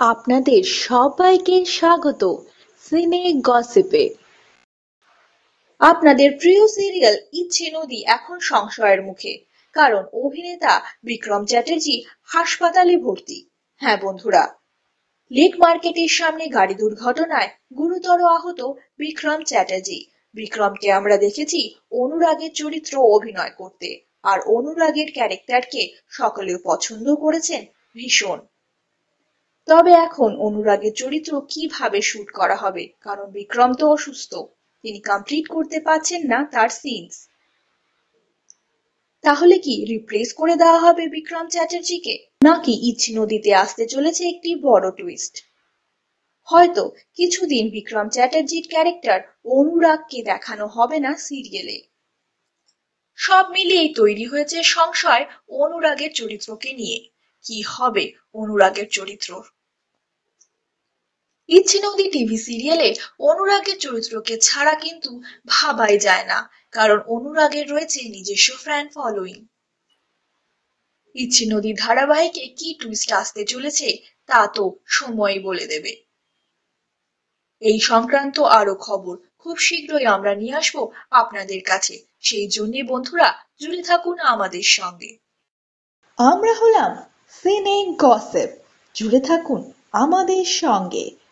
আপনাদের সবাইকে স্বাগত সিনে গসিপে। আপনাদের প্রিয় সিরিয়াল ইচ্ছে নদী এখন সংশয়ের মুখে, কারণ অভিনেতা বিক্রম চ্যাটার্জি হাসপাতালে ভর্তি। হ্যাঁ বন্ধুরা, লেক মার্কেটের সামনে গাড়ি দুর্ঘটনায় গুরুতর আহত বিক্রম চ্যাটার্জি। বিক্রমকে আমরা দেখেছি অনুরাগের চরিত্র অভিনয় করতে, আর অনুরাগের ক্যারেক্টারকে সকলেও পছন্দ করেছেন ভীষণ। তবে এখন অনুরাগের চরিত্র কীভাবে শুট করা হবে? কারণ বিক্রম তো অসুস্থ। তিনি কমপ্লিট করতে পারছেন না তার সিনস তাহলে কি রিপ্লেস করে দেওয়া হবে বিক্রম চ্যাটার্জিকে? নাকি ইচ্ছে নদীতে আসতে চলেছে একটি বড় টুইস্ট হয়তো কিছুদিন বিক্রম চ্যাটার্জির ক্যারেক্টার অনুরাগকে দেখানো হবে না সিরিয়ালে সব মিলিয়েই তৈরি হয়েছে সংশয় অনুরাগের চরিত্রকে নিয়ে। কি হবে অনুরাগের চরিত্র ইচ্ছে নদী টিভি সিরিয়ালে অনুরাগের চরিত্রকে ছাড়া কিন্তু ভাবাই যায় না, কারণ অনুরাগের রয়েছে নিজস্ব ফ্যান ফলোয়িং ইচ্ছে নদী ধারাবাহিকে কি টুইস্ট আসতে চলেছে, তা তো সময়ই বলে দেবে। এই সংক্রান্ত আরও খবর খুব শীঘ্রই আমরা নিয়ে আসব আপনাদের কাছে। সেই জন্য বন্ধুরা জুড়ে থাকুন আমাদের সঙ্গে। আমরা হলাম সিনে গসিপ। জুড়ে থাকুন আমাদের সঙ্গে।